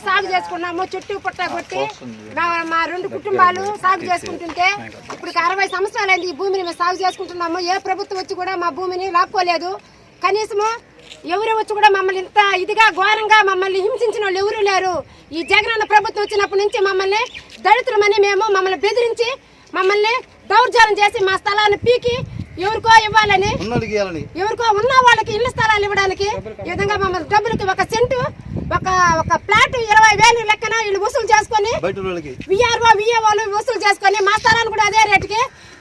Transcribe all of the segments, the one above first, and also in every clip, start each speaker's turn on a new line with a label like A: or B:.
A: సాగు చేసుకున్నాము చుట్టూ పుట్ట కొట్టి మా- మా రెండు కుటుంబాలు సాగు చేసుకుంటుంటే ఇప్పుడు అరవై సంవత్సరాలైంది ఈ భూమిని మేము సాగు చేసుకుంటున్నాము. ఏ ప్రభుత్వం వచ్చి కూడా మా భూమిని లాక్కోలేదు. కనీసము ఎవరు వచ్చి కూడా మమ్మల్ని ఇంత ఇదిగా ఘోరంగా మమ్మల్ని హింసించిన వాళ్ళు ఎవరూ లేరు. ఈ జగనన్న ప్రభుత్వం వచ్చినప్పటి నుంచి మమ్మల్ని దళితులమని మేము మమ్మల్ని బెదిరించి మమ్మల్ని దౌర్జన్యం చేసి మా స్థలాన్ని పీకి ఎవరికో ఇవ్వాలని ఎవరికో ఉన్న వాళ్ళకి ఇళ్ళ స్థలాలు ఇవ్వడానికి ఈ విధంగా మమ్మల్ని డబ్బులకి ఒక సెంటు ఒక ఒక ప్లాట్ ఇరవై వేలు లెక్కన వీళ్ళు వసూలు చేసుకొని
B: బయట వాళ్ళకి.
A: విఆర్ఓ విఏఓలు వసూలు చేసుకొని మా స్థలాన్ని కూడా అదే రేటుకి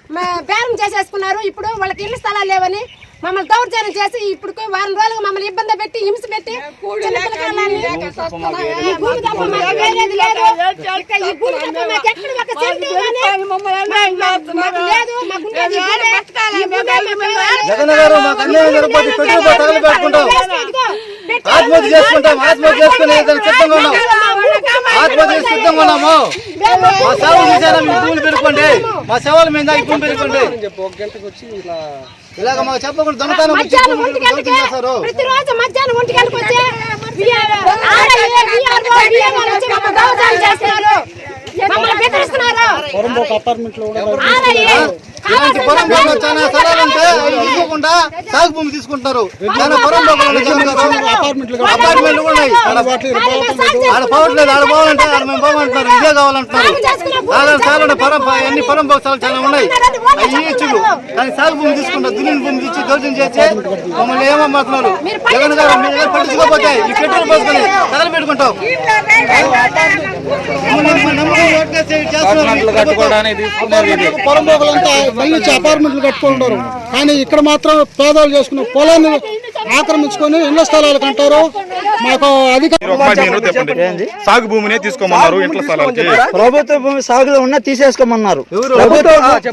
A: మ- బేరం చేసేసుకున్నారు. ఇప్పుడు వాళ్ళకి ఇళ్ళ స్థలాలు లేవని మమ్మల్ని దౌర్జన్యం చేసి ఇప్పుడు వారం రోజులుగా మమ్మల్ని ఇబ్బంది పెట్టి హింస పెట్టి ఈ భూమి తప్ప మాకు వేరేది లేదు. ఇక ఈ భూమి తప్ప మాకు ఎక్కడ ఒక సెంటు కానీ మాకు లేదు. మాకు ఉండేది ఈ భూమే. ఈ భూమే మేము వేరే-
B: జగన్ గారు మాకు అన్యాయం
A: పెట్టి
B: ఆత్మహత్య చేసుకుంటాం ఆత్మహత్య చేసుకుని సిద్ధంగా ఉన్నాం. ఆత్మహత్య సిద్ధంగా ఉన్నాము. మా సేవలు చేశారా మీ భూములు పెట్టుకోండి. మా సేవల మీద ఈ భూమి పెట్టుకోండి. ఇలాగ మాకు చెప్పకుండా దొంగతనం వచ్చి
A: మధ్యాహ్నం
B: భూములు
A: ఒంటి గంటకి
B: దొంగతనం చేస్తారు
A: ప్రతిరోజు మధ్యాహ్నం ఒంటి గంటకి వచ్చి VRO, ఆడ ఏ VRO, VMO వచ్చి మమ్మల్ని దౌర్జన్యం చేస్తున్నారు? మమ్మల్ని బెదిరిస్తున్నారు?
B: ఇలాంటి పొరంబోకులు చాలా స్థలాలంటే తీసుకోకుండా సాగు భూమి తీసుకుంటున్నారు చాలా జగన్ గారు అపార్ట్మెంట్లు కూడా ఉన్నాయి ఆడ పోవట్లేదు ఆడ పోవాలంటే ఆడ మేము పోమంటున్నారు ఇదే కావాలంటున్నారు ఆడ చాలా పొరం ఎన్ని పొరం పోసాలు చాలా ఉన్నాయి అవి ఇచ్చులు కానీ సాగు భూమి తీసుకుంటారు దున్నిన భూమి ఇచ్చి దౌర్జన్యం చేసి మమ్మల్ని ఏమమ్ముతున్నారు జగన్ గారు మీ దగ్గర పట్టించుకోకపోతే ఈ పెట్రోల్ పోసుకొని తగలు పెట్టుకుంటాం. ప్రభుత్వం.
C: పొరంబోకులంతా మళ్ళీ అపార్ట్మెంట్లు కట్టుకుంటారు కానీ ఇక్కడ మాత్రం పేదలు చేసుకున్న పొలాన్ని ఆక్రమించుకొని ఇళ్ళ స్థలాలు కంటారు. మాకు
D: సాగు భూమినే తీసుకోమన్నారు ఇంట్లో స్థలాలకి?
E: ప్రభుత్వ భూమి సాగులో ఉన్నా తీసేసుకోమన్నారు.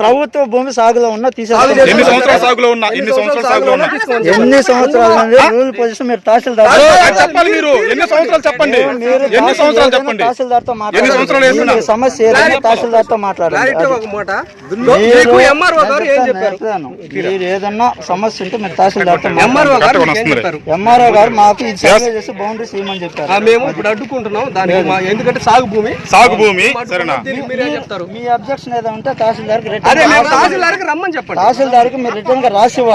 E: ప్రభుత్వ భూమి సాగులో ఉన్నా తీసేసుకోమన్నారు.
D: ఎన్ని సంవత్సరాల సాగులో ఉన్నా? ఎన్ని సంవత్సరాల సాగులో ఉన్నా
E: ఎన్ని సంవత్సరాల నుండి రూల్ పొజిషన్ మీరు తహసీల్దార్
D: అదే, అది చెప్పాలి మీరు. ఎన్ని సంవత్సరాలు చెప్పండి?
E: మీరు
D: ఎన్ని సంవత్సరాలు
E: ఏదైనా
D: చెప్పండి?
E: మాట్లాడండి? మీ సమస్య మాట్లాడండి. మీరు ఏదన్నా సమస్య ఉంటే మీరు తహసీల్దార్తో
F: ఎంఆర్ఓ
D: వస్తుంది.
F: చెప్పారు?
E: ఎంఆర్ఓ గారు మాకు సర్వే చేసి బౌండరీస్ ఇవ్వమని చెప్పారు.
F: ఆ, మేము ఇప్పుడు అడ్డుకుంటున్నాం. దానికి మా ఎందుకంటే సాగు భూమి.
D: సాగు భూమి సరేనా?
F: దీనికి మీరేం చెప్తారు?
E: మీ అబ్జెక్షన్ ఏదైనా ఉంటే తహసీల్దార్కి
F: అదే
E: రిటర్న్
F: మేము తహసీల్దార్కి రమ్మని చెప్పండి.
E: తహసీల్దార్కి మీరు రిటర్న్గా రాసి ఇవ్వాలి.